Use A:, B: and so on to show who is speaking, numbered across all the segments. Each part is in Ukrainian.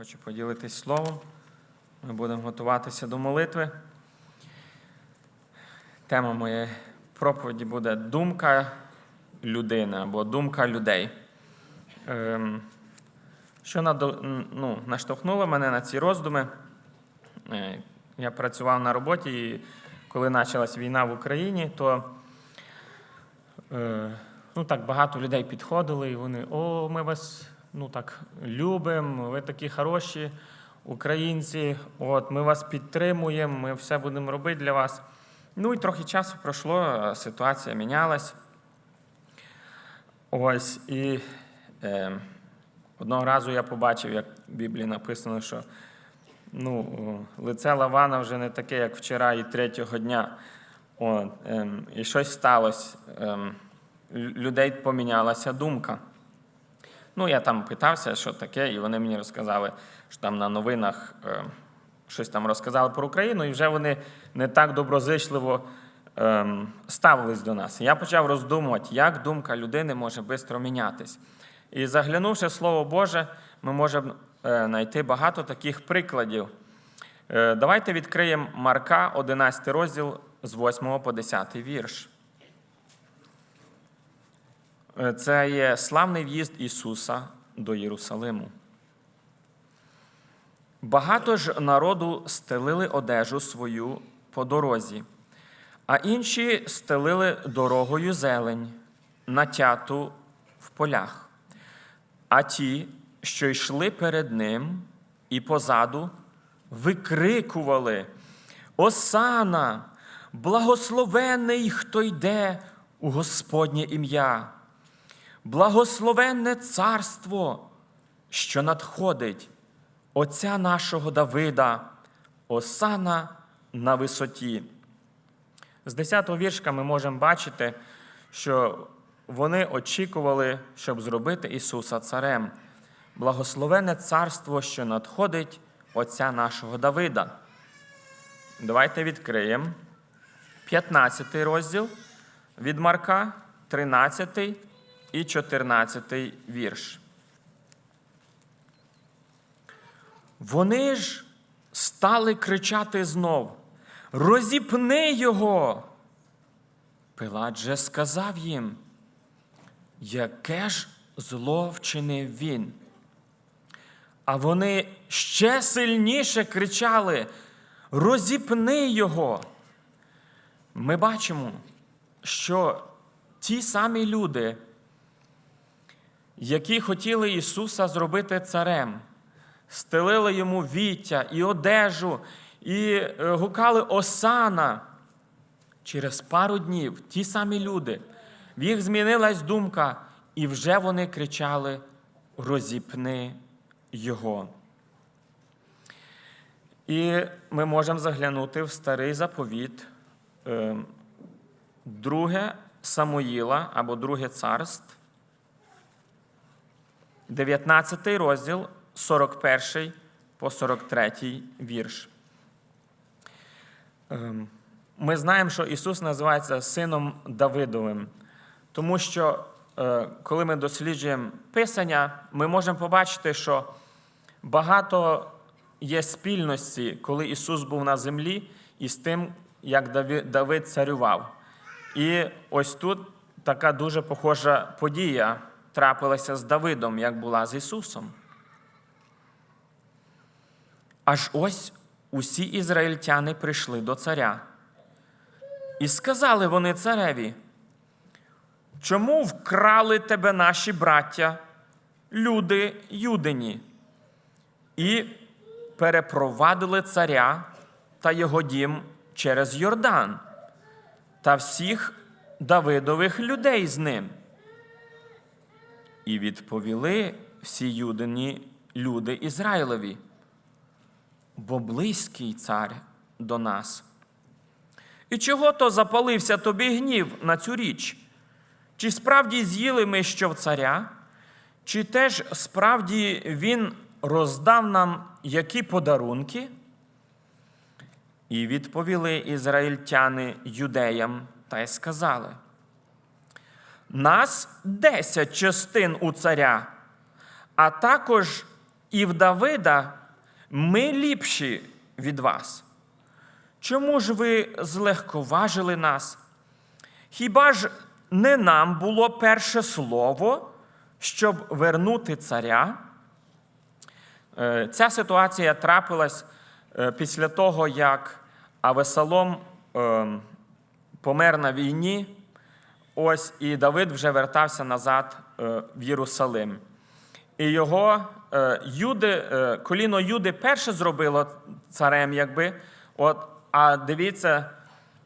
A: Хочу поділитись словом. Ми будемо готуватися до молитви. Тема моєї проповіді буде думка людини або думка людей. Ем, Що ну, наштовхнуло мене на ці роздуми? Е, Я працював на роботі, і коли почалась війна в Україні, то е, ну, так багато людей підходили, і вони, о, ми вас ну, так, любимо, ви такі хороші українці, от, ми вас підтримуємо, ми все будемо робити для вас. Ну і трохи часу пройшло, е, ситуація мінялась. Ось і е, одного разу я побачив, як в Біблії написано, що ну, лице Лавана вже не таке, як вчора і третього дня. От, ем, і щось сталося. Лю- людей помінялася думка. Ну, я там питався, що таке, і вони мені розказали, що там на новинах е, щось там розказали про Україну, і вже вони не так доброзичливо ем, ставились до нас. Я почав роздумувати, як думка людини може швидко мінятись. І заглянувши в Слово Боже, ми можемо е, знайти багато таких прикладів. Е, давайте відкриємо Марка, 11 розділ з 8 по 10 вірш. Е, Це є славний в'їзд Ісуса до Єрусалиму. Багато ж народу стелили одежу свою по дорозі, а інші стелили дорогою зелень, натяту в полях. А ті, що йшли перед ним і позаду, викрикували: Осана, благословений, хто йде у Господнє ім'я, благословенне царство, що надходить, Отця нашого Давида, Осана на висоті. З 10-го віршка ми можемо бачити, що вони очікували, щоб зробити Ісуса царем. Благословене царство, що надходить Отця нашого Давида. Давайте відкриємо 15 розділ від Марка, 13 і 14 вірш. Вони ж стали кричати знов: Розіпни його. Пилат же сказав їм, яке ж зло вчинив він. А вони ще сильніше кричали: Розіпни його. Ми бачимо, що ті самі люди, які хотіли Ісуса зробити царем, стелили йому віття і одежу, і е, гукали Осана. Через пару днів ті самі люди, в їх змінилась думка, і вже вони кричали: Розіпни його. І ми можемо заглянути в старий заповіт, е, друге Самуїла або друге царств, 19 розділ, 41 по 43 вірш. Ем, Ми знаємо, що Ісус називається Сином Давидовим, тому що е, коли ми досліджуємо Писання, ми можемо побачити, що багато є спільності, коли Ісус був на землі, і з тим, як Давид царював. І ось тут така дуже похожа подія трапилася з Давидом, як була з Ісусом. Аж ось усі ізраїльтяни прийшли до царя. І сказали вони цареві, чому вкрали тебе наші браття, люди юдині, і перепровадили царя та його дім через Йордан та всіх Давидових людей з ним. І відповіли всі юдині люди Ізраїлеві, бо близький цар до нас. І чого то запалився тобі гнів на цю річ? Чи справді з'їли ми що в царя? Чи теж справді він роздав нам які подарунки? І відповіли ізраїльтяни юдеям та й сказали: Нас десять частин у царя, а також і в Давида ми ліпші від вас. Чому ж ви злегковажили нас? Хіба ж не нам було перше слово, щоб вернути царя? Е, Ця ситуація трапилась е, після того, як Авесалом е, помер на війні. Ось і Давид вже вертався назад е, в Єрусалим. І його е, Юди, е, коліно Юди перше зробило царем, якби. От, а дивіться,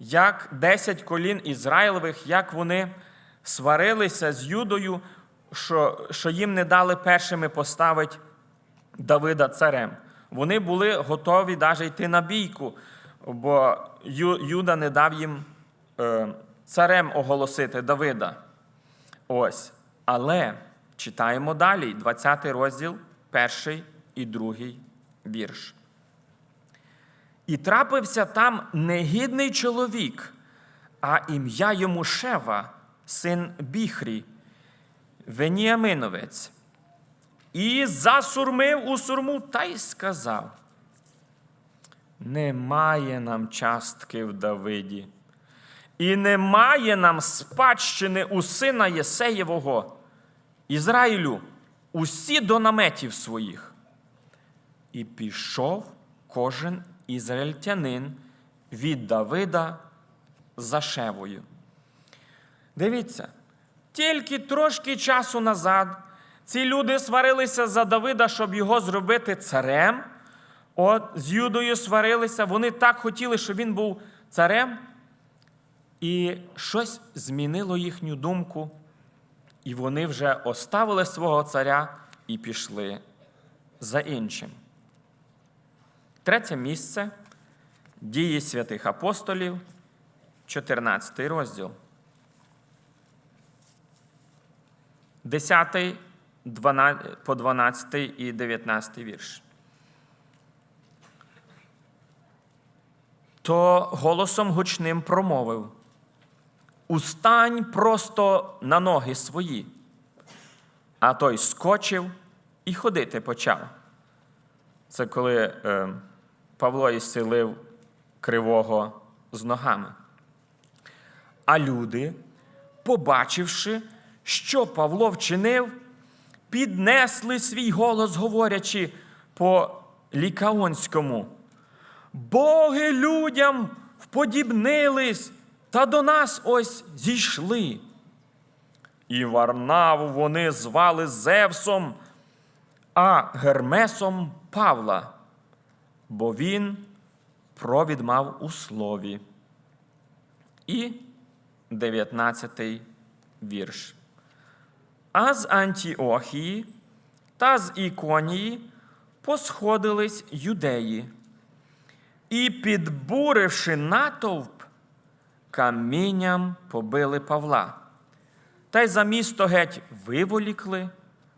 A: як 10 колін Ізраїлевих, як вони сварилися з Юдою, що, що їм не дали першими поставити Давида царем. Вони були готові навіть йти на бійку, бо Юда не дав їм царем оголосити Давида. Ось. Але читаємо далі, 20 розділ, перший і другий вірш. І трапився там негідний чоловік, а ім'я йому Шева, син Біхрі, Веніаминовець. І засурмив у сурму та й сказав: Немає нам частки в Давиді, і немає нам спадщини у сина Єсеєвого, Ізраїлю, усі до наметів своїх. І пішов кожен ізраїльтянин від Давида за Шевою. Дивіться, тільки трошки часу назад ці люди сварилися за Давида, щоб його зробити царем. От з Юдою сварилися, вони так хотіли, щоб він був царем. І щось змінило їхню думку, і вони вже оставили свого царя і пішли за іншим. Третє місце дії святих апостолів, 14 розділ. 10 12, по 12 і 19 вірш. То голосом гучним промовив: Устань просто на ноги свої. А той скочив і ходити почав. Це коли е, Павло ісцелив кривого з ногами. А люди, побачивши, що Павло вчинив, піднесли свій голос, говорячи по лікаонському. Боги людям вподібнились та до нас ось зійшли. І Варнаву вони звали Зевсом, а Гермесом Павла, бо він провід мав у слові. І 19 вірш. А з Антіохії та з Іконії посходились юдеї, і, підбуривши натовп, камінням побили Павла, та й за місто геть виволікли,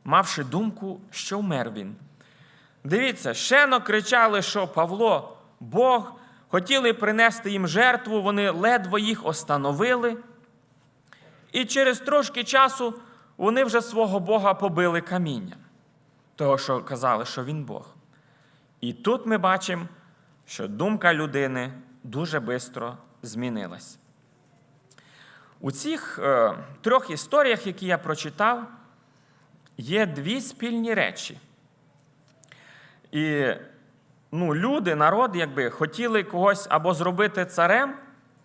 A: мавши думку, що вмер він. Дивіться, щено кричали, що Павло, Бог, хотіли принести їм жертву, вони ледве їх остановили. І через трошки часу вони вже свого Бога побили камінням, того, що казали, що він Бог. І тут ми бачимо, що думка людини дуже швидко змінилась. У цих е, трьох історіях, які я прочитав, є дві спільні речі. І ну, люди, народ, якби хотіли когось або зробити царем,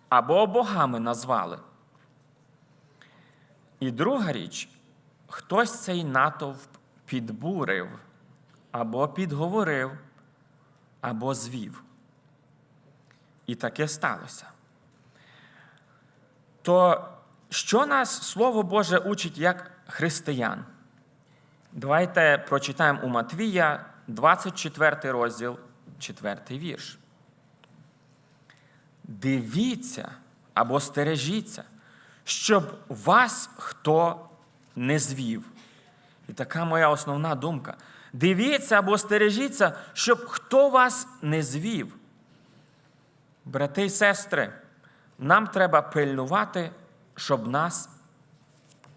A: або богами назвали. І друга річ, хтось цей натовп підбурив, або підговорив, або звів. І таке сталося. То що нас Слово Боже учить як християн? Давайте прочитаємо у Матвія 24 розділ, 4 вірш. Дивіться або стережіться, щоб вас хто не звів. І така моя основна думка. Дивіться або стережіться, щоб хто вас не звів. Брати і сестри, нам треба пильнувати, щоб нас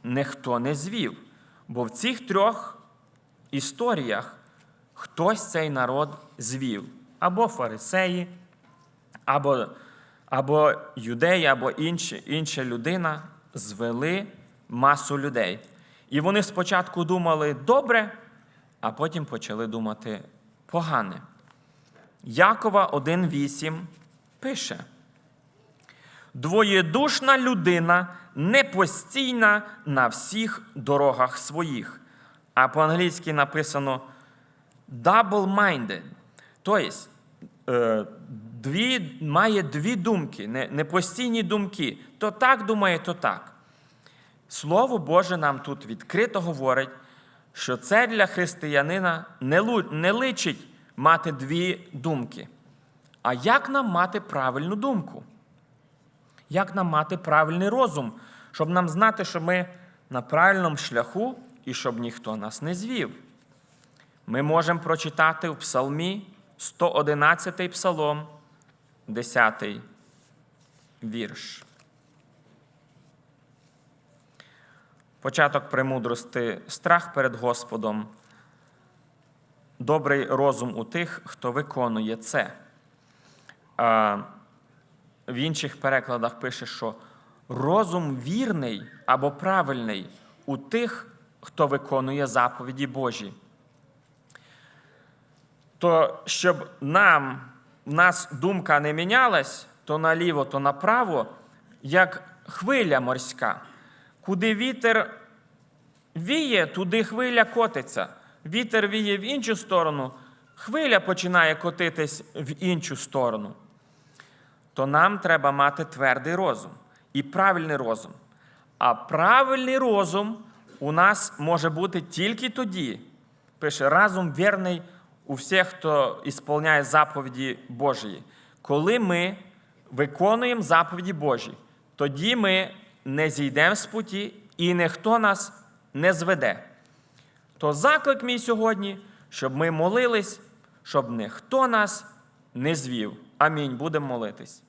A: ніхто не звів. Бо в цих трьох історіях хтось цей народ звів. Або фарисеї, або, або юдеї, або інші, інша людина звели масу людей. І вони спочатку думали добре, а потім почали думати погане. Якова 1.8 пише: Двоєдушна людина непостійна на всіх дорогах своїх. А по-англійськи написано double-minded. Тобто, е, дві, має дві думки, непостійні думки. То так думає, то так. Слово Боже нам тут відкрито говорить, що це для християнина не, личить мати дві думки. А як нам мати правильну думку? Як нам мати правильний розум, щоб нам знати, що ми на правильному шляху і щоб ніхто нас не звів? Ми можемо прочитати в Псалмі 111 псалом, 10 вірш. Початок премудрости страх перед Господом, добрий розум у тих, хто виконує це. В інших перекладах пише, що розум вірний або правильний у тих, хто виконує заповіді Божі. То щоб нам, нас думка не мінялась то наліво, то направо, як хвиля морська. Куди вітер віє, туди хвиля котиться. Вітер віє в іншу сторону, хвиля починає котитись в іншу сторону. То нам треба мати твердий розум і правильний розум. А правильний розум у нас може бути тільки тоді. Пише, разум вірний у всіх, хто ісполняє заповіді Божої. Коли ми виконуємо заповіді Божі, тоді ми не зійдемо з путі і ніхто нас не зведе. То заклик мій сьогодні, щоб ми молились, щоб ніхто нас не звів. Амінь. Будемо молитись.